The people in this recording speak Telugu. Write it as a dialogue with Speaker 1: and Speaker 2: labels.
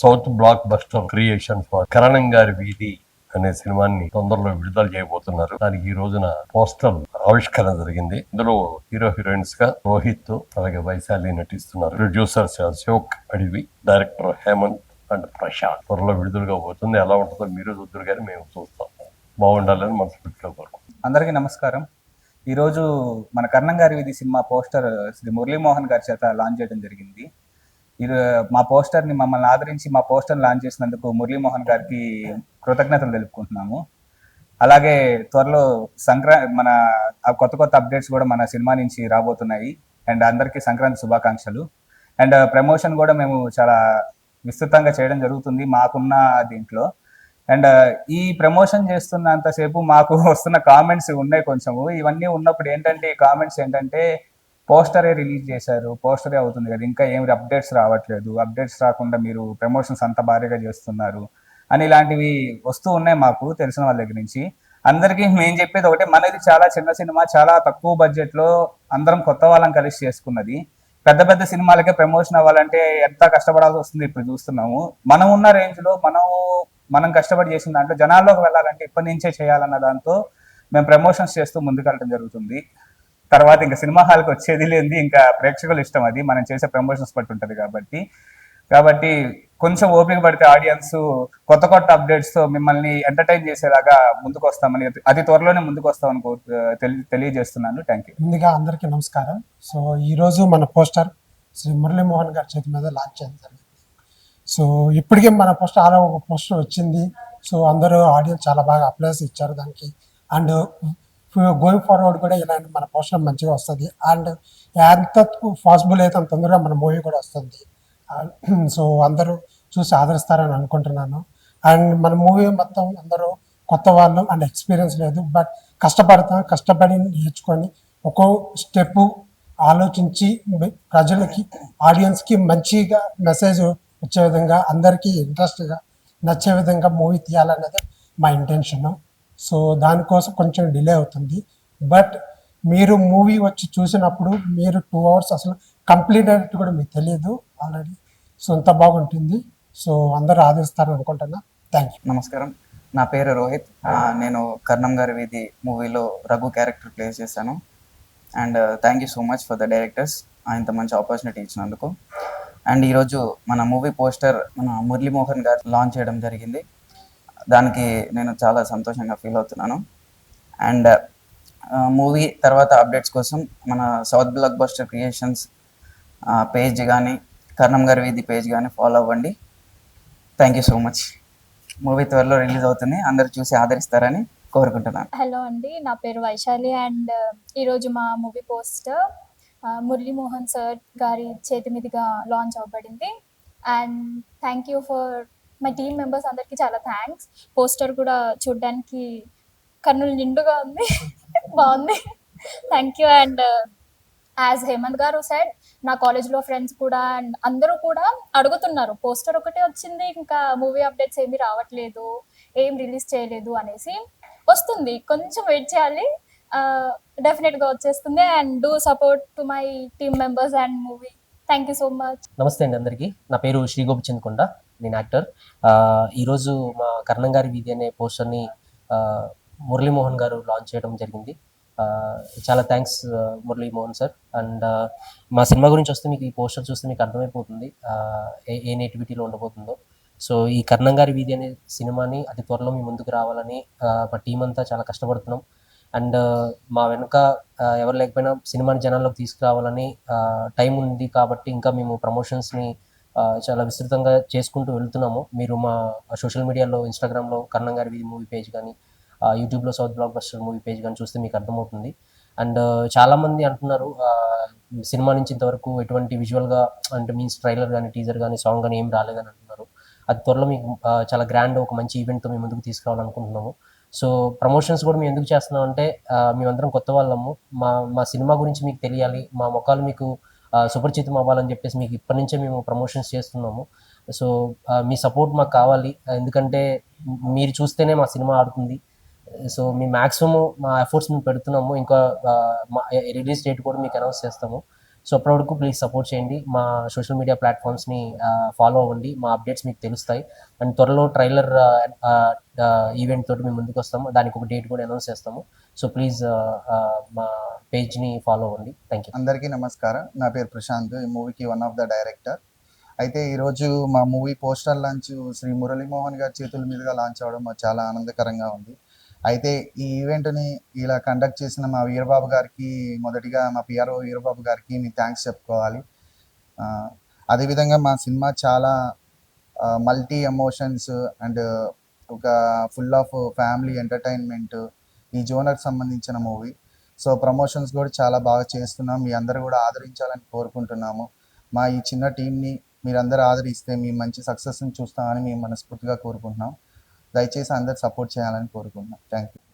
Speaker 1: South blockbuster creation for Karanam Gari Veedhi అనే సినిమాని తొందరలో విడుదల చేయబోతున్నారు. దానికి ఈ రోజున పోస్టర్ ఆవిష్కరణ జరిగింది. ఇందులో హీరో హీరోయిన్స్గా రోహిత్ అలాగే వైశాలి నటిస్తున్నారు. ప్రొడ్యూసర్స్ శోక్ అడివి డైరెక్టర్ హేమంత్ అండ్ ప్రశాంత్. త్వరలో విడుదలగా పోతుంది. ఎలా ఉంటుందో మీరు చూద్దరు కానీ మేము చూస్తాం. బాగుండాలని మనస్ఫూర్తిగా కోరుకుంటున్నాం.
Speaker 2: అందరికీ నమస్కారం. ఈరోజు మన కర్ణం గారి వీధి సినిమా పోస్టర్ శ్రీ మురళీమోహన్ గారి చేత లాంచ్ చేయడం జరిగింది. మా పోస్టర్ని మమ్మల్ని ఆదరించి మా పోస్టర్ లాంచ్ చేసినందుకు మురళీమోహన్ గారికి కృతజ్ఞతలు తెలుపుకుంటున్నాము. అలాగే త్వరలో సంక్రా మన కొత్త కొత్త అప్డేట్స్ కూడా మన సినిమా నుంచి రాబోతున్నాయి. అండ్ అందరికీ సంక్రాంతి శుభాకాంక్షలు. అండ్ ప్రమోషన్ కూడా మేము చాలా విస్తృతంగా చేయడం జరుగుతుంది మాకున్న దీంట్లో. అండ్ ఈ ప్రమోషన్ చేస్తున్నంతసేపు మాకు వస్తున్న కామెంట్స్ ఉన్నాయి కొంచెము. ఇవన్నీ ఉన్నప్పుడు ఏంటంటే ఈ కామెంట్స్ ఏంటంటే పోస్టరే రిలీజ్ చేశారు పోస్టరే అవుతుంది కదా ఇంకా ఏమి అప్డేట్స్ రావట్లేదు అప్డేట్స్ రాకుండా మీరు ప్రమోషన్స్ అంత భారీగా చేస్తున్నారు అని ఇలాంటివి వస్తూ ఉన్నాయి మాకు తెలిసిన వాళ్ళ దగ్గర నుంచి. అందరికీ మేము చెప్పేది ఒకటే మనది చాలా చిన్న సినిమా చాలా తక్కువ బడ్జెట్లో అందరం కొత్త వాళ్ళని కలిసి చేసుకున్నది. పెద్ద పెద్ద సినిమాలకే ప్రమోషన్ అవ్వాలంటే ఎంత కష్టపడాల్సి వస్తుంది ఇప్పుడు చూస్తున్నాము. మనం ఉన్న రేంజ్లో మనం మనం కష్టపడి చేసిన దాంట్లో జనాల్లోకి వెళ్ళాలంటే ఇప్పటి నుంచే చేయాలన్న దాంతో మేము ప్రమోషన్స్ చేస్తూ ముందుకెళ్ళడం జరుగుతుంది. తర్వాత ఇంకా సినిమా హాల్కి వచ్చేది లేనిది ఇంకా ప్రేక్షకుల ఇష్టం అది. మనం చేసే ప్రమోషన్స్ బట్టి ఉంటుంది కాబట్టి. కాబట్టి కొంచెం ఓపిక పడితే ఆడియన్స్ కొత్త కొత్త అప్డేట్స్తో మిమ్మల్ని ఎంటర్టైన్ చేసేలాగా ముందుకు వస్తామని అతి త్వరలోనే ముందుకు వస్తామని తెలి- తెలియజేస్తున్నాను. థ్యాంక్ యూ
Speaker 3: ముందుగా అందరికీ నమస్కారం. సో ఈరోజు మన పోస్టర్ శ్రీ మురళీమోహన్ గారి చేతి మీద లాంచ్ చేయడం జరిగింది. సో ఇప్పటికే మన పోస్టర్ ఆలో ఒక పోస్టర్ వచ్చింది. సో అందరూ ఆడియన్స్ చాలా బాగా అప్లైస్ ఇచ్చారు దానికి. అండ్ గోయింగ్ ఫార్వర్డ్ కూడా ఇలాంటి మన పోస్టర్ మంచిగా వస్తుంది. అండ్ ఎంత పాసిబుల్ అయితే అంత తొందరగా మన మూవీ కూడా వస్తుంది. సో అందరూ చూసి ఆదరిస్తారని అనుకుంటున్నాను. అండ్ మన మూవీ మొత్తం అందరూ కొత్త వాళ్ళు అండ్ ఎక్స్పీరియన్స్ లేదు. బట్ కష్టపడతాం కష్టపడి నేర్చుకొని ఒక్కో స్టెప్ ఆలోచించి ప్రజలకి ఆడియన్స్కి మంచిగా మెసేజ్ వచ్చే విధంగా అందరికీ ఇంట్రెస్ట్గా నచ్చే విధంగా మూవీ తీయాలన్నది మా ఇంటెన్షన్ సో దానికోసం కొంచెం డిలే అవుతుంది. బట్ మీరు మూవీ వచ్చి చూసినప్పుడు మీరు టూ అవర్స్ అసలు కంప్లీట్ అయినట్టు కూడా మీకు తెలియదు ఆల్రెడీ. సో అంత బాగుంటుంది. సో అందరూ ఆదరిస్తారు అనుకుంటున్నా. థ్యాంక్ యూ
Speaker 4: నమస్కారం. నా పేరు రోహిత్. నేను కర్ణం గారి వీధి మూవీలో రఘు క్యారెక్టర్ ప్లే చేశాను. And thank you so much for the directors ఇంత మంచి ఆపర్చునిటీ ఇచ్చినందుకు. అండ్ ఈరోజు మన మూవీ పోస్టర్ మన మురళీమోహన్ గారు లాంచ్ చేయడం జరిగింది. దానికి నేను చాలా సంతోషంగా ఫీల్ అవుతున్నాను. అండ్ మూవీ తర్వాత అప్డేట్స్ కోసం మన south blockbuster creations page కానీ కర్ణం గారి వీధి పేజ్ కానీ ఫాలో అవ్వండి. Thank you so much movie త్వరలో రిలీజ్ అవుతుంది. అందరు చూసి ఆదరిస్తారని కోరుకుంటున్నాను.
Speaker 5: హలో అండి నా పేరు వైశాలి అండ్ ఈరోజు మా మూవీ పోస్టర్ మురళీమోహన్ సార్ గారి చేతి మీదుగా launch అవ్వబడింది. And thank you for my team members అందరికీ చాలా థ్యాంక్స్ పోస్టర్ కూడా చూడడానికి కన్నులు నిండుగా ఉంది. బాగుంది. Thank you and as Hemanth గారు సైడ్ నా కాలేజ్లో ఫ్రెండ్స్ కూడా అండ్ అందరూ కూడా అడుగుతున్నారు. పోస్టర్ ఒకటే వచ్చింది ఇంకా మూవీ అప్డేట్స్ ఏమీ రావట్లేదు ఏం రిలీజ్ చేయలేదు అనేసి వస్తుంది. కొంచెం వెయిట్ చేయాలి. Uh, డెఫినెట్గా వచ్చేస్తుంది and do support to my team members and movie thank you so much
Speaker 6: నమస్తే అండి అందరికీ. నా పేరు శ్రీ గోపిచంద్ కొండ. నేను యాక్టర్. ఈరోజు మా కర్ణం గారి వీధి అనే పోస్టర్ని మురళీమోహన్ గారు లాంచ్ చేయడం జరిగింది. చాలా థ్యాంక్స్ మురళీమోహన్ సార్. అండ్ మా సినిమా గురించి వస్తే మీకు ఈ పోస్టర్ చూస్తే మీకు అర్థమైపోతుంది ఏ ఏ నేటివిటీలో ఉండబోతుందో. సో ఈ కర్ణం గారి వీధి అనే సినిమాని అతి త్వరలో మీ ముందుకు రావాలని మా టీం అంతా చాలా కష్టపడుతున్నాం. అండ్ మా వెనుక ఎవరు లేకపోయినా సినిమాని జనాల్లోకి తీసుకురావాలని టైం ఉంది కాబట్టి ఇంకా మేము ప్రమోషన్స్ని చాలా విస్తృతంగా చేసుకుంటూ వెళ్తున్నాము. మీరు మా సోషల్ మీడియాలో ఇన్స్టాగ్రామ్లో కన్నం గారి వీధి మూవీ పేజ్ కానీ యూట్యూబ్లో south blockbuster movie page కానీ చూస్తే మీకు అర్థమవుతుంది. అండ్ చాలామంది అంటున్నారు సినిమా నుంచి ఇంతవరకు ఎటువంటి విజువల్గా అంటే మీన్స్ ట్రైలర్ కానీ టీజర్ కానీ సాంగ్ కానీ ఏం రాలేదని అంటున్నారు. అది త్వరలో మీకు చాలా గ్రాండ్ ఒక మంచి ఈవెంట్తో మేము ముందుకు తీసుకురావాలనుకుంటున్నాము. సో ప్రమోషన్స్ కూడా మేము ఎందుకు చేస్తున్నాం అంటే మేమందరం కొత్త వాళ్ళము. మా మా సినిమా గురించి మీకు తెలియాలి. మా ముఖాలు మీకు సుపరిచితం అవ్వాలని చెప్పేసి మీకు ఇప్పటి నుంచే మేము ప్రమోషన్స్ చేస్తున్నాము. సో మీ సపోర్ట్ మాకు కావాలి. ఎందుకంటే మీరు చూస్తేనే మా సినిమా ఆడుతుంది. సో మీ మ్యాక్సిమం మా ఎఫర్ట్స్ మేము పెడుతున్నాము. ఇంకా మా రిలీజ్ డేట్ కూడా మీకు అనౌన్స్ చేస్తాము. సో అప్పటివరకు ప్లీజ్ సపోర్ట్ చేయండి. మా సోషల్ మీడియా ప్లాట్ఫామ్స్ని ఫాలో అవ్వండి. మా అప్డేట్స్ మీకు తెలుస్తాయి. అండ్ త్వరలో ట్రైలర్ ఈవెంట్ తోటి మేము ముందుకు వస్తాము దానికి ఒక డేట్ కూడా అనౌన్స్ చేస్తాము. సో ప్లీజ్ మా పేజ్ని ఫాలో అవ్వండి. థ్యాంక్ యూ
Speaker 7: అందరికీ నమస్కారం. నా పేరు ప్రశాంత్ ఈ మూవీకి వన్ ఆఫ్ ద డైరెక్టర్ అయితే ఈరోజు మా movie poster launch Shri Muralimohan గారి చేతుల మీదుగా లాంచ్ అవ్వడం మాకు చాలా ఆనందకరంగా ఉంది. అయితే ఈ ఈవెంట్ని ఇలా కండక్ట్ చేసిన మా వీరబాబు గారికి మొదటిగా మా పిఆర్ఓ వీరబాబు గారికి మీ థ్యాంక్స్ చెప్పుకోవాలి. అదేవిధంగా మా సినిమా చాలా మల్టీ ఎమోషన్స్ అండ్ ఒక ఫుల్ ఆఫ్ ఫ్యామిలీ ఎంటర్టైన్మెంట్ ఈ జోనర్కి సంబంధించిన మూవీ. సో ప్రమోషన్స్ కూడా చాలా బాగా చేస్తున్నాం. మీ అందరూ కూడా ఆదరించాలని కోరుకుంటున్నాము. మా ఈ చిన్న టీంని మీరందరూ ఆదరిస్తే మీ మంచి సక్సెస్ని చూస్తామని మేము మనస్ఫూర్తిగా కోరుకుంటున్నాం. దయచేసి అందరు సపోర్ట్ చేయాలని కోరుకుంటున్నాం. Thank you.